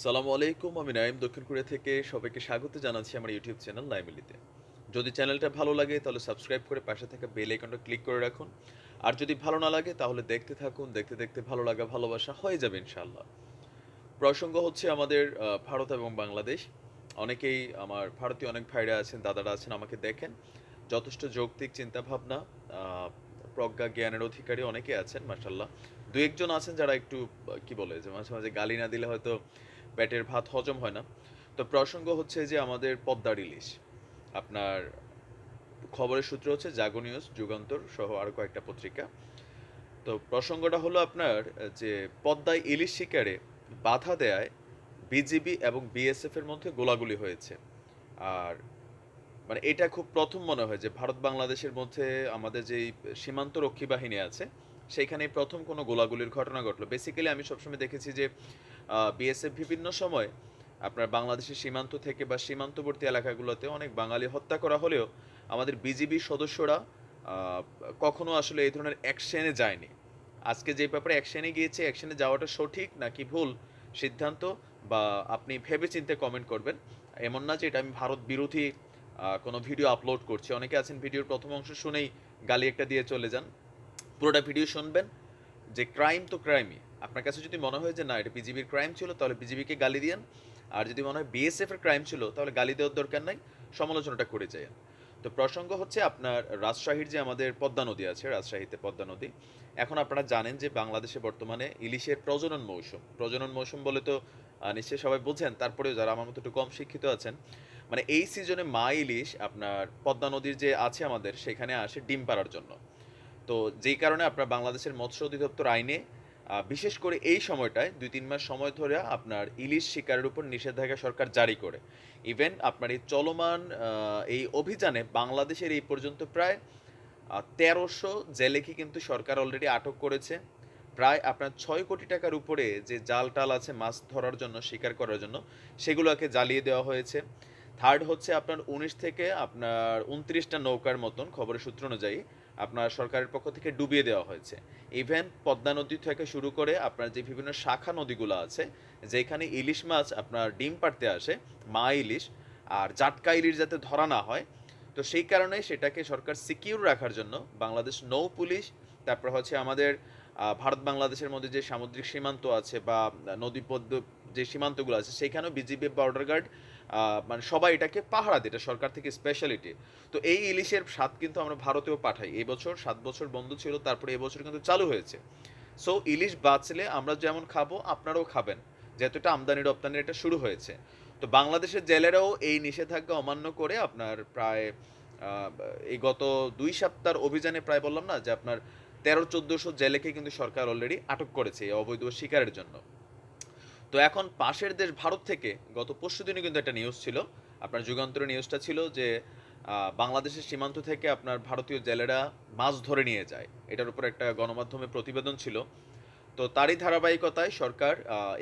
সালামু আলাইকুম, আমি নাইম দক্ষিণ কোরিয়া থেকে সবাইকে স্বাগত জানাচ্ছি আমার ইউটিউব চ্যানেল নাইমিলিতে যদি চ্যানেলটা ভালো লাগে তাহলে সাবস্ক্রাইব করে পাশে থাকা বেল আইকনটা ক্লিক করে রাখুন। আর যদি ভালো না লাগে তাহলে দেখতে থাকুন, দেখতে দেখতে ভালো লাগা, ভালোবাসা হয়ে যাবে ইনশাল্লাহ প্রসঙ্গ হচ্ছে আমাদের ভারত এবং বাংলাদেশ। অনেকেই আমার ভারতীয় অনেক ভাইরা আছেন, দাদারা আছেন, আমাকে দেখেন। যথেষ্ট যৌক্তিক চিন্তাভাবনা প্রজ্ঞা, জ্ঞানের অধিকারী অনেকে আছেন মার্শাল্লাহ দু একজন আছেন যারা একটু কি বলে যে মাঝে মাঝে গালি না দিলে হয়তো পেটের ভাত হজম হয় না। তো প্রসঙ্গ হচ্ছে যে আমাদের পদ্মার ইলিশ। আপনার খবরের সূত্র হচ্ছে জাগো নিউজ, যুগান্তর সহ আরও কয়েকটা পত্রিকা। তো প্রসঙ্গটা হলো আপনার যে পদ্মায় ইলিশ শিকারে বাধা দেয় বিজিবি এবং বিএসএফ এর মধ্যে গোলাগুলি হয়েছে। আর মানে এটা খুব প্রথম মনে হয় যে ভারত বাংলাদেশের মধ্যে আমাদের যেই সীমান্ত রক্ষী বাহিনী আছে সেইখানে প্রথম কোনো গোলাগুলির ঘটনা ঘটলো। বেসিক্যালি আমি সবসময় দেখেছি যে বিএসএফ বিভিন্ন সময় আপনার বাংলাদেশের সীমান্ত থেকে বা সীমান্তবর্তী এলাকাগুলোতে অনেক বাঙালি হত্যা করা হলেও আমাদের বিজিবি সদস্যরা কখনো আসলে এই ধরনের অ্যাকশনে যায়নি। আজকে যে ব্যাপারে অ্যাকশনে গিয়েছে অ্যাকশনে যাওয়াটা সঠিক নাকি ভুল সিদ্ধান্ত বা আপনি ভেবে চিন্তে কমেন্ট করবেন। এমন না যে এটা আমি ভারত বিরোধী কোনো ভিডিও আপলোড করছি। অনেকে আছেন ভিডিওর প্রথম অংশ শুনেই গালি একটা দিয়ে চলে যান। পুরোটা ভিডিও শুনবেন, যে ক্রাইম তো ক্রাইমই আপনার কাছে যদি মনে হয় যে না, এটা বিজিবির ক্রাইম ছিল, তাহলে বিজিবিকে গালি দিয়েন। আর যদি মনে হয় বিএসএফ এর ক্রাইম ছিল, তাহলে গালি দেওয়ার দরকার নাই, সমালোচনাটা করে যায় তো প্রসঙ্গ হচ্ছে আপনার রাজশাহীর যে আমাদের পদ্মা নদী আছে, রাজশাহীতে পদ্মা নদী। এখন আপনারা জানেন যে বাংলাদেশে বর্তমানে ইলিশের প্রজনন মৌসুম। প্রজনন মৌসুম বলে তো নিশ্চয়ই সবাই বোঝেন, তারপরেও যারা আমার মতো একটু কম শিক্ষিত আছেন মানে এই সিজনে মা ইলিশ আপনার পদ্মা নদীর যে আছে আমাদের, সেখানে আসে ডিম পাড়ার জন্য। তো যেই কারণে আপনার বাংলাদেশের মৎস্য অধিদপ্তর আইনে বিশেষ করে এই সময়টায় দুই তিন মাস সময় ধরে আপনার ইলিশ শিকারের উপর নিষেধাজ্ঞা সরকার জারি করে। ইভেন আপনার এই চলমান এই অভিযানে বাংলাদেশের এই পর্যন্ত প্রায় তেরোশো জেলেকে কিন্তু সরকার অলরেডি আটক করেছে। প্রায় আপনার ছয় কোটি টাকার উপরে যে জাল টাল আছে মাছ ধরার জন্য, শিকার করার জন্য, সেগুলোকে জ্বালিয়ে দেওয়া হয়েছে। থার্ড হচ্ছে আপনার উনিশ থেকে আপনার উনত্রিশটা নৌকার মতন খবরের সূত্র অনুযায়ী আপনার সরকারের পক্ষ থেকে ডুবিয়ে দেওয়া হয়েছে। ইভেন পদ্মা নদী থেকে শুরু করে আপনার যে বিভিন্ন শাখা নদীগুলো আছে, যেখানে ইলিশ মাছ আপনার ডিম পাড়তে আসে, মা ইলিশ আর জাটকা ইলিশ যাতে ধরা না হয়, তো সেই কারণে সেটাকে সরকার সিকিউর রাখার জন্য বাংলাদেশ নৌ পুলিশ, তারপর হচ্ছে আমাদের ভারত বাংলাদেশের মধ্যে যে সামুদ্রিক সীমান্ত আছে বা নদী পদ্ম যে সীমান্তগুলো আছে, সেখানেও বিজিবি বর্ডার গার্ড মানে সবাই এটাকে পাহারা দেয় সরকার থেকে স্পেশালিটি তো এই ইলিশের স্বাদ কিন্তু আমরা ভারতেও পাঠাই। এবছর সাত বছর বন্ধ ছিল, তারপরে এবছর কিন্তু চালু হয়েছে। সো ইলিশ বাঁচলে আমরা যেমন খাব, আপনারাও খাবেন। যেহেতু এটা আমদানি রপ্তানির এটা শুরু হয়েছে। তো বাংলাদেশের জেলেরাও এই নিষেধাজ্ঞা অমান্য করে আপনার প্রায় এই গত দুই সপ্তাহের অভিযানে প্রায় বললাম না, যে আপনার তেরো চোদ্দশো জেলেকে কিন্তু সরকার অলরেডি আটক করেছে এই অবৈধ শিকারের জন্য। তো এখন পাশের দেশ ভারত থেকে গত পরশু দিনে কিন্তু একটা নিউজ ছিল। আপনার যুগান্তরের নিউজটা ছিল যে বাংলাদেশের সীমান্ত থেকে আপনার ভারতীয় জেলেরা মাছ ধরে নিয়ে যায়। এটার উপর একটা গণমাধ্যমে প্রতিবেদন ছিল। তো তারই ধারাবাহিকতায় সরকার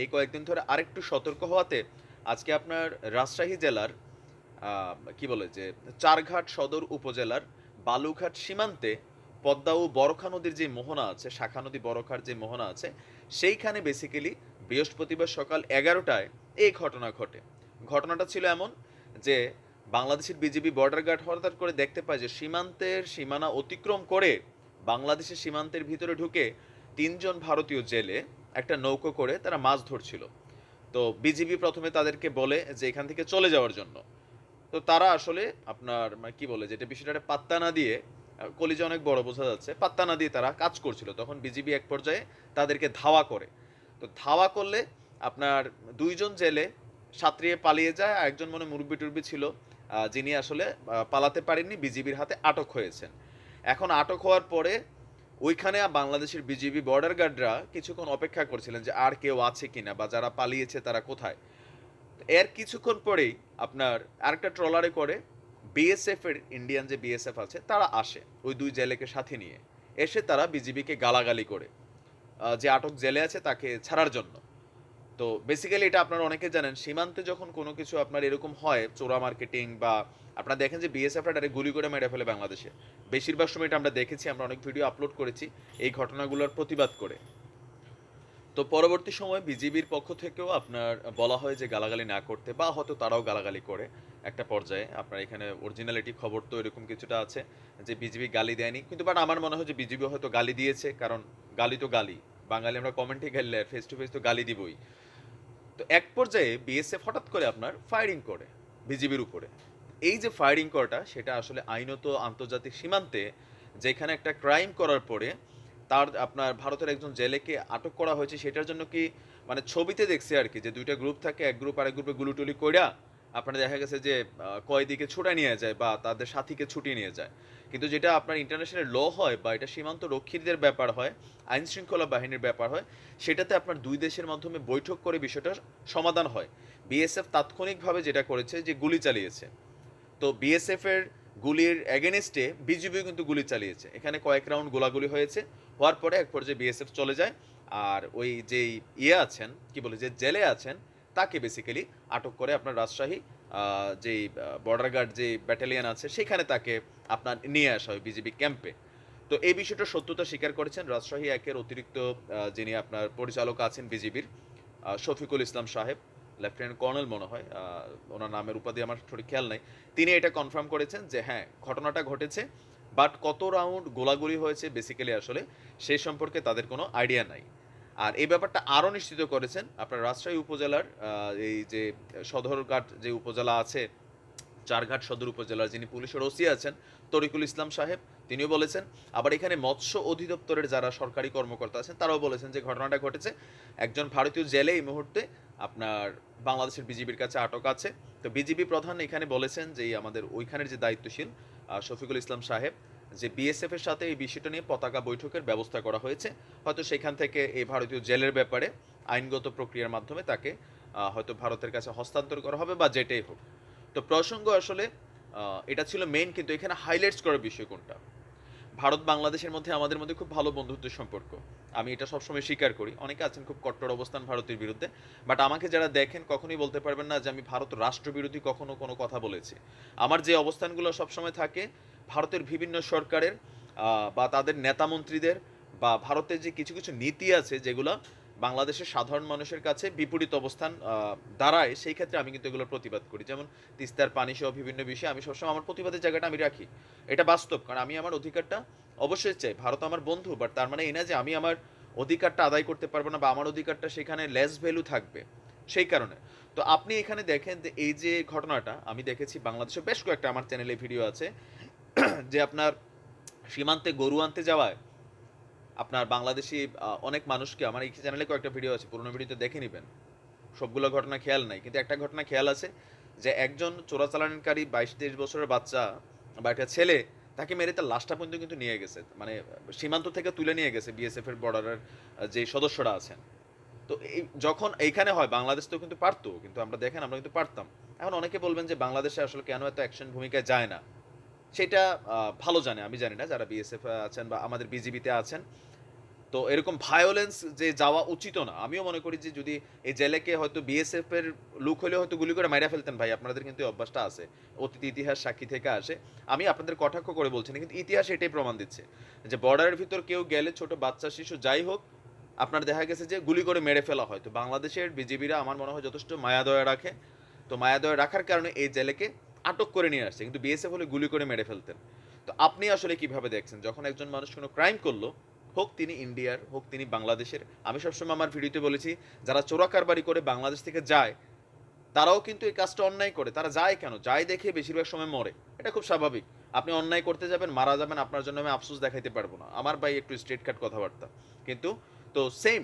এই কয়েকদিন ধরে আরেকটু সতর্ক হওয়াতে আজকে আপনার রাজশাহী জেলার কি বলে যে, চারঘাট সদর উপজেলার বালুঘাট সীমান্তে পদ্মা ও বরখা নদীর যে মোহনা আছে, শাখা নদী বরখার যে মোহনা আছে, সেইখানে বেসিক্যালি বৃহস্পতিবার সকাল এগারোটায় এই ঘটনা ঘটে। ঘটনাটা ছিল এমন যে বাংলাদেশের বিজিবি বর্ডার গার্ড হঠাৎ করে দেখতে পায় যে সীমান্তের সীমানা অতিক্রম করে বাংলাদেশের সীমান্তের ভিতরে ঢুকে তিনজন ভারতীয় জেলে একটা নৌকো করে তারা মাছ ধরছিল। তো বিজিবি প্রথমে তাদেরকে বলে যে এখান থেকে চলে যাওয়ার জন্য। তো তারা আসলে আপনার মানে কি বলে যেটা বিষয়টা পাত্তা না দিয়ে, কলিজা অনেক বড় বোঝা যাচ্ছে, পাত্তা না দিয়ে তারা কাজ করছিল। তখন বিজিবি এক পর্যায়ে তাদেরকে ধাওয়া করে। তো ধাওয়া করলে আপনার দুইজন জেলে সাঁতরিয়ে পালিয়ে যায়, আর একজন মনে মুরব্বি টুরবি ছিল যিনি আসলে পালাতে পারেননি, বিজিবির হাতে আটক হয়েছেন। এখন আটক হওয়ার পরে ওইখানে বাংলাদেশের বিজিবি বর্ডার গার্ডরা কিছুক্ষণ অপেক্ষা করছিলেন যে আর কেউ আছে কিনা বা যারা পালিয়েছে তারা কোথায়। এর কিছুক্ষণ পরেই আপনার আরেকটা ট্রলারে করে বিএসএফ এর ইন্ডিয়ান যে বিএসএফ আছে, তারা আসে ওই দুই জেলেকে সাথে নিয়ে। এসে তারা বিজিবিকে গালাগালি করে। যে আটক জেলে আছে তাকে ছাড়ার জন্য। তো বেসিক্যালি এটা আপনারা অনেকে জানেন, সীমান্তে যখন কোনো কিছু আপনার এরকম হয়, চোরা মার্কেটিং বা আপনারা দেখেন যে বিএসএফরা ডাইরেক্ট গুলি করে মেরে ফেলে বাংলাদেশে। বেশিরভাগ সময় এটা আমরা দেখেছি, আমরা অনেক ভিডিও আপলোড করেছি এই ঘটনাগুলোর প্রতিবাদ করে। তো পরবর্তী সময়ে বিজিবির পক্ষ থেকেও আপনার বলা হয় যে গালাগালি না করতে বা হয়তো তারাও গালাগালি করে একটা পর্যায়ে। আপনার এখানে অরিজিনালিটি খবর তো এরকম কিছুটা আছে যে বিজিবি গালি দেয়নি। কিন্তু বাট আমার মনে হয় যে বিজিবি হয়তো গালি দিয়েছে, কারণ গালি তো গালি। বাঙালি আমরা কমেন্টে গেলে ফেস টু ফেস তো গালি দিবই। তো এক পর্যায়ে বিএসএফ হঠাৎ করে আপনার ফায়ারিং করে বিজিবির উপরে। এই যে ফায়ারিং করাটা, সেটা আসলে আইনত আন্তর্জাতিক সীমান্তে যেখানে একটা ক্রাইম করার পরে তার আপনার ভারতের একজন জেলেকে আটক করা হয়েছে, সেটার জন্য কি মানে ছবিতে দেখছি আর কি যে দুইটা গ্রুপ থাকে, এক গ্রুপ আরেক গ্রুপে গুলুটুলি কইরা আপনার দেখা গেছে যে কয়েদিকে ছুটা নিয়ে যায় বা তাদের সাথীকে ছুটিয়ে নিয়ে যায়। কিন্তু যেটা আপনার ইন্টারন্যাশনাল ল হয় বা এটা সীমান্ত রক্ষীদের ব্যাপার হয়, আইন শৃঙ্খলা বাহিনীর ব্যাপার হয়, সেটাতে আপনার দুই দেশের মাধ্যমে বৈঠক করে বিষয়টার সমাধান হয়। বিএসএফ তাৎক্ষণিকভাবে যেটা করেছে যে গুলি চালিয়েছে। তো বিএসএফ এর গুলির এগেনস্টে বিজিবি কিন্তু গুলি চালিয়েছে। এখানে কয়েক রাউন্ড গোলাগুলি হয়েছে। হওয়ার পরে এক পর্যায়ে বিএসএফ চলে যায়। আর ওই যেই ইয়ে আছেন, কি বলে, যে জেলে আছেন, তাকে বেসিক্যালি আটক করে আপনার রাজশাহী যেই বর্ডার গার্ড যে ব্যাটালিয়ান আছে, সেখানে তাকে আপনার নিয়ে আসা হয় বিজিবি ক্যাম্পে তো এই বিষয়টা সত্যতা স্বীকার করেছেন রাজশাহী একের অতিরিক্ত যিনি আপনার পরিচালক আছেন বিজিবির শফিকুল ইসলাম সাহেব লেফটেন্যান্ট কর্নেল মনে হয় ওনার নামের উপাধি আমার সঠিক খেয়াল নাই। তিনি এটা কনফার্ম করেছেন যে হ্যাঁ ঘটনাটা ঘটেছে বাট কত রাউন্ড গোলাগুলি হয়েছে বেসিক্যালি আসলে সেই সম্পর্কে তাদের কোনো আইডিয়া নাই। আর এই ব্যাপারটা আরও নিশ্চিত করেছেন আপনার রাজশাহী উপজেলার এই যে সদরঘাট যে উপজেলা আছে, চারঘাট সদর উপজেলার যিনি পুলিশের ওসি আছেন, তরিকুল ইসলাম সাহেব, তিনিও বলেছেন। আবার এখানে মৎস্য অধিদপ্তরের যারা সরকারি কর্মকর্তা আছেন, তারাও বলেছেন যে ঘটনাটা ঘটেছে। একজন ভারতীয় জেলে এই মুহূর্তে আপনার বাংলাদেশের বিজিবির কাছে আটক আছে। তো বিজিবি প্রধান এখানে বলেছেন যে আমাদের ওইখানের যে দায়িত্বশীল শফিকুল ইসলাম সাহেব যে বিএসএফ এর সাথে এই বিষয়টা নিয়ে পতাকা বৈঠকের ব্যবস্থা করা হয়েছে। হয়তো সেখান থেকে এই ভারতীয় জেলের ব্যাপারে আইনগত প্রক্রিয়ার মাধ্যমে তাকে হয়তো ভারতের কাছে হস্তান্তর করা হবে বা যেটাই হোক। তো প্রসঙ্গ আসলে এটা ছিল মেইন কিন্তু এখানে হাইলাইটস করার বিষয় কোনটা? ভারত বাংলাদেশের মধ্যে আমাদের মধ্যে খুব ভালো বন্ধুত্ব সম্পর্ক। আমি এটা সবসময় স্বীকার করি। অনেকে আছেন খুব কট্টর অবস্থান ভারতের বিরুদ্ধে। বাট আমাকে যারা দেখেন কখনোই বলতে পারবেন না যে আমি ভারত রাষ্ট্রবিরোধী কখনো কোনো কথা বলেছি। আমার যে অবস্থানগুলো সবসময় থাকে ভারতের বিভিন্ন সরকারের বা তাদের নেতা মন্ত্রীদের, বা ভারতের যে কিছু কিছু নীতি আছে যেগুলো বাংলাদেশের সাধারণ মানুষের কাছে বিপরীত অবস্থান দাঁড়ায়, সেই ক্ষেত্রে আমি কিন্তু এগুলোর প্রতিবাদ করি। যেমন তিস্তার পানি সহ বিভিন্ন বিষয়ে আমি সবসময় আমার প্রতিবাদের জায়গাটা আমি রাখি। এটা বাস্তব, কারণ আমি আমার অধিকারটা অবশ্যই চাই। ভারত আমার বন্ধু বাট তার মানে এই না যে আমি আমার অধিকারটা আদায় করতে পারব না, বা আমার অধিকারটা সেখানে লেস ভ্যালু থাকবে, সেই কারণে। তো আপনি এখানে দেখেন যে এই যে ঘটনাটা, আমি দেখেছি বাংলাদেশে বেশ কয়েকটা, আমার চ্যানেলে ভিডিও আছে। যে আপনার সীমান্তে গরু আনতে যাওয়ায় আপনার বাংলাদেশি অনেক মানুষকে, আমার এই চ্যানেলে কয়েকটা ভিডিও আছে, পুরোনো ভিডিওতে দেখে নেবেন। সবগুলো ঘটনা খেয়াল নাই, কিন্তু একটা ঘটনা খেয়াল আছে যে একজন চোরাচালানকারী বাইশ তেইশ বছরের বাচ্চা বা একটা ছেলে, তাকে মেরে তার লাশটা পর্যন্ত কিন্তু নিয়ে গেছে মানে সীমান্ত থেকে তুলে নিয়ে গেছে বিএসএফ এর বর্ডারের যে সদস্যরা আছেন। তো এই, যখন এইখানে হয়, বাংলাদেশ তো কিন্তু পারতো, কিন্তু আমরা দেখেন, আমরা কিন্তু পারতাম। এখন অনেকে বলবেন যে বাংলাদেশে আসলে কেন এত অ্যাকশন ভূমিকায় যায় না? সেটা ভালো জানে, আমি জানি না যারা বিএসএফ আছেন বা আমাদের বিজিবিতে আছেন। তো এরকম ভায়োলেন্স যে যাওয়া উচিত না, আমিও মনে করি যে যদি এই জেলেকে হয়তো বিএসএফ এর লুক হলে হয়তো গুলি করে মাইরা ফেলতেন ভাই, আপনাদের কিন্তু অভ্যাসটা আছে। অতীত ইতিহাস সাক্ষী থেকে আসে। আমি আপনাদের কটাক্ষ করে বলছি না, কিন্তু ইতিহাস এটাই প্রমাণ দিচ্ছে যে বর্ডারের ভিতর কেউ গেলে ছোট বাচ্চা, শিশু যাই হোক, আপনার দেখা গেছে যে গুলি করে মেরে ফেলা হয়। তো বাংলাদেশের বিজিবিরা আমার মনে হয় যথেষ্ট মায়াদয়া রাখে। তো মায়াদয়া রাখার কারণে এই জেলেকে আটক করে নিয়ে আসছে, কিন্তু বিএসএফ হলে গুলি করে মেরে ফেলতেন। তো আপনি আসলে কীভাবে দেখছেন? যখন একজন মানুষ কোনো ক্রাইম করল, হোক তিনি ইন্ডিয়ার হোক তিনি বাংলাদেশের, আমি সবসময় আমার ভিডিওতে বলেছি, যারা চোরা কারবারি করে বাংলাদেশ থেকে যায়, তারাও কিন্তু এই কাজটা অন্যায় করে। তারা যায় কেন? যায় দেখে বেশিরভাগ সময় মরে। এটা খুব স্বাভাবিক। আপনি অন্যায় করতে যাবেন, মারা যাবেন, আপনার জন্য আমি আফসোস দেখাইতে পারব না। আমার ভাই একটু স্ট্রেট কাট কথাবার্তা। কিন্তু, তো সেম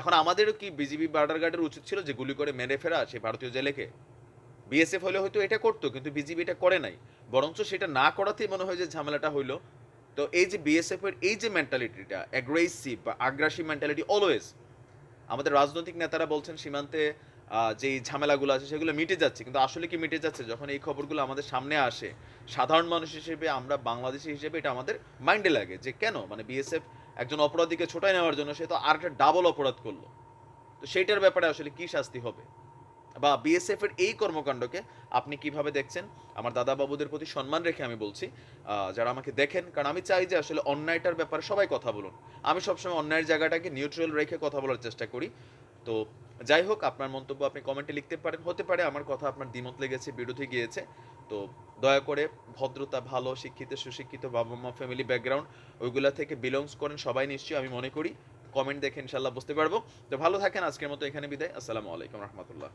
এখন আমাদেরও কি বিজিবি বর্ডার গার্ডের উচিত ছিল যে গুলি করে মেরে ফেরা সেই ভারতীয় জেলেকে? বিএসএফ হলে হয়তো এটা করতো, কিন্তু বিজিবি এটা করে নাই। বরঞ্চ সেটা না করাতেই মনে হয় যে ঝামেলাটা হইল। তো এই যে বিএসএফ এর এই যে মেন্টালিটিটা অ্যাগ্রেসিভ বা আগ্রাসী মেন্টালিটি অলওয়েজ আমাদের রাজনৈতিক নেতারা বলছেন সীমান্তে যেই ঝামেলাগুলো আছে সেগুলো মিটে যাচ্ছে। কিন্তু আসলে কি মিটে যাচ্ছে? যখন এই খবরগুলো আমাদের সামনে আসে, সাধারণ মানুষ হিসেবে, আমরা বাংলাদেশি হিসেবে এটা আমাদের মাইন্ডে লাগে যে কেন? মানে বিএসএফ একজন অপরাধীকে ছোটাই নেওয়ার জন্য সে তো আর একটা ডাবল অপরাধ করল। তো সেইটার ব্যাপারে আসলে কি শাস্তি হবে? বা বিএসএফ এর এই কর্মকাণ্ডকে আপনি কীভাবে দেখছেন? আমার দাদা বাবুদের প্রতি সম্মান রেখে আমি বলছি যারা আমাকে দেখেন, কারণ আমি চাই যে আসলে অন্যায়টার ব্যাপারে সবাই কথা বলুন। আমি সবসময় অন্যায়ের জায়গাটাকে নিউট্রাল রেখে কথা বলার চেষ্টা করি। তো যাই হোক, আপনার মন্তব্য আপনি কমেন্টে লিখতে পারেন। হতে পারে আমার কথা আপনার দ্বিমত লেগেছে, বিরোধী গিয়েছে। তো দয়া করে ভদ্রতা, ভালো, শিক্ষিত, সুশিক্ষিত বাবা মা ফ্যামিলি ব্যাকগ্রাউন্ড ওইগুলা থেকে বিলংস করেন সবাই নিশ্চয়ই, আমি মনে করি। কমেন্ট দেখে ইনশাল্লাহ বুঝতে পারব। তো ভালো থাকেন, আজকের মতো এখানে বিদায়। আসসালামু আলাইকুম রহমতুল্লাহ।